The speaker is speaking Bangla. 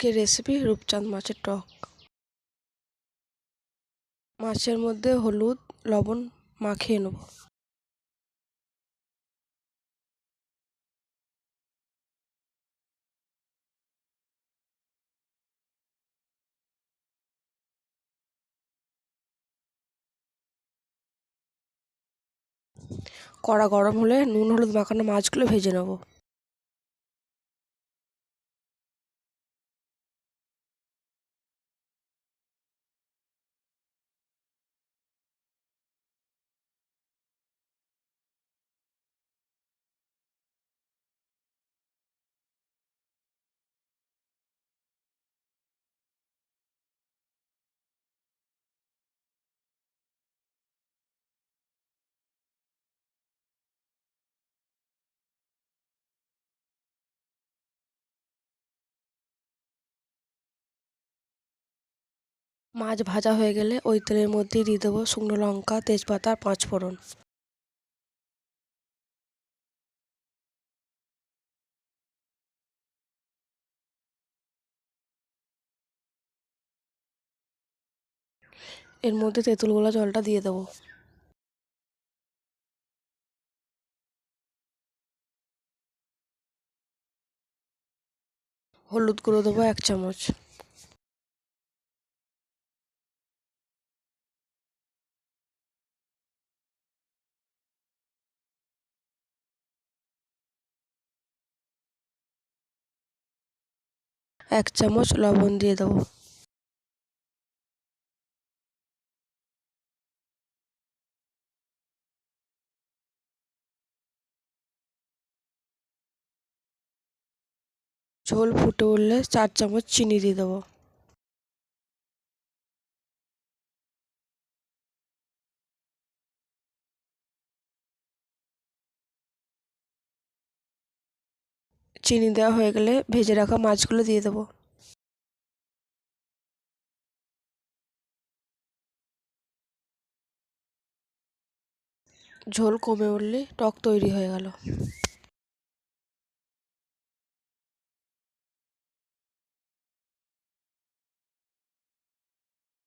আজকের রেসিপি রূপচাঁদ মাছের টক। মাছের মধ্যে হলুদ, লবণ মাখিয়ে নেব। কড়া গরম হলে নুন, হলুদ মাখানো মাছগুলো ভেজে নেব। মাছ ভাজা হয়ে গেলে ওই তেলের মধ্যেই দিয়ে দেবো শুকনো লঙ্কা, তেজপাতা আর পাঁচ ফোড়ন। এর মধ্যে তেঁতুল গোলা জলটা দিয়ে দেবো। হলুদ গুঁড়ো দেবো এক চামচ। এক চামচ লবণ দিয়ে দেবো। ঝোল ফুটে উঠলে চার চামচ চিনি দিয়ে দেবো। চিনি দেওয়া হয়ে গেলে ভেজে রাখা মাছগুলো দিয়ে দেবো। ঝোল কমে উঠলে টক তৈরি হয়ে গেল।